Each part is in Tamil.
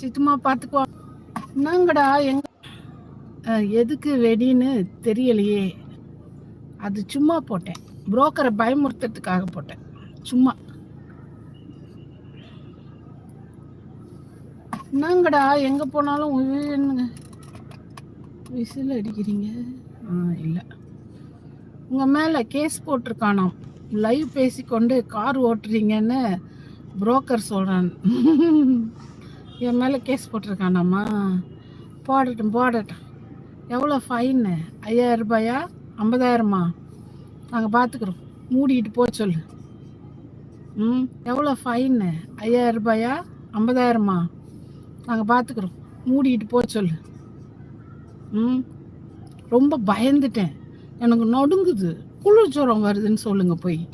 சித்தமா பார்த்துக்கோ என்னங்கடா எங்க எதுக்கு வெடின்னு தெரியலையே. அது சும்மா போட்டேன். புரோக்கரை பயமுறுத்துறதுக்காக போட்டேன். சும்மா. என்னங்கடா எங்க போனாலும் உய்யுன்னு விசில் அடிக்கிறீங்க? ஆ இல்லை. உங்க மேல கேஸ் போட்டிருக்கானாம். லைவ் பேசிக்கொண்டு கார் ஓட்டுறீங்கன்னு புரோக்கர் சொல்றான். என் மேலே கேஸ் போட்டிருக்கானாம்மா போடட்டும் போடட்டும். எவ்வளோ ஃபைனு ஐயாயிரம் ரூபாயா? ஐம்பதாயிரமா? நாங்கள் பார்த்துக்குறோம் மூடிக்கிட்டு போக சொல்லு. ம்? எவ்வளோ ஃபைனு ஐயாயிரம் ரூபாயா? ஐம்பதாயிரமா? நாங்கள் பார்த்துக்குறோம் மூடிக்கிட்டு போக சொல்லு. ம்? ரொம்ப பயந்துட்டேன். எனக்கு நடுங்குது. குளிர் ஜுரம் வருதுன்னு சொல்லுங்க போய்.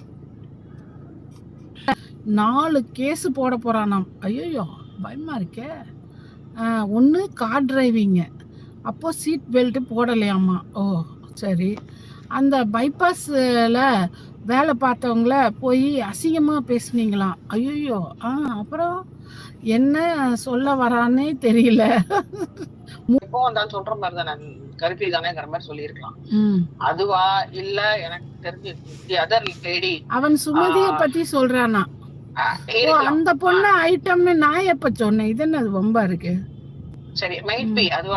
நாலு கேஸு போட போகிறானாம் ஐயோ பயமா இருக்கே. ஒன்று கார் டிரைவிங்க அப்போ சீட் பெல்ட் போடலையாமா? ஓ சரி. அந்த பைபாஸில் வேலை பார்த்தவங்கள போய் அசிங்கமாக பேசுனீங்களாம் ஐயோ ஆ அப்புறம் என்ன சொல்ல வரானே தெரியல. தான் சொல்ற மாதிரி தானே கருப்பி தானேங்கிற மாதிரி சொல்லியிருக்கலாம். ம். அதுவா இல்ல எனக்கு தெரிஞ்சு அதர் லேடி அவன் சுமதியை. பத்தி சொல்றானா? அந்த பொண்ணு ஐட்டம்னு நான் எப்ப சொன்னேன்? இது என்னது வம்பா இருக்கு? சரி மைட் பி அதுவா?